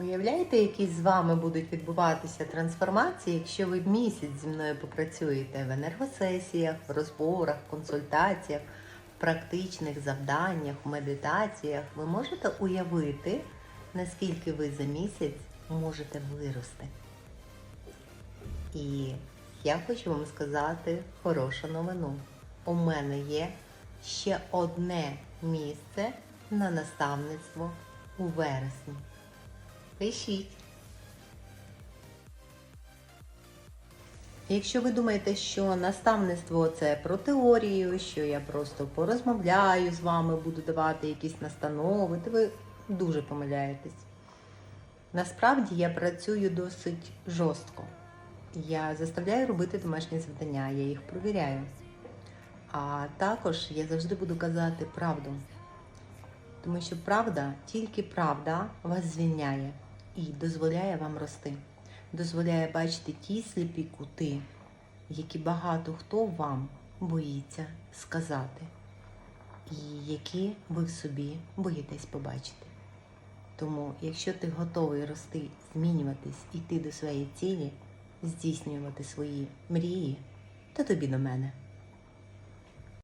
Уявляєте, які з вами будуть відбуватися трансформації, якщо ви місяць зі мною попрацюєте в енергосесіях, в розборах, консультаціях, в практичних завданнях, в медитаціях, ви можете уявити, наскільки ви за місяць можете вирости. І я хочу вам сказати хорошу новину. У мене є ще одне місце на наставництво у вересні. Пишіть. Якщо ви думаєте, що наставництво це про теорію, що я просто порозмовляю з вами, буду давати якісь настанови, то ви дуже помиляєтесь. Насправді я працюю досить жорстко. Я заставляю робити домашні завдання, я їх провіряю. А також я завжди буду казати правду. Тому що правда, тільки правда вас звільняє і дозволяє вам рости, дозволяє бачити ті сліпі кути, які багато хто вам боїться сказати, і які ви в собі боїтесь побачити. Тому, якщо ти готовий рости, змінюватись, іти до своєї цілі, здійснювати свої мрії, то тобі до мене.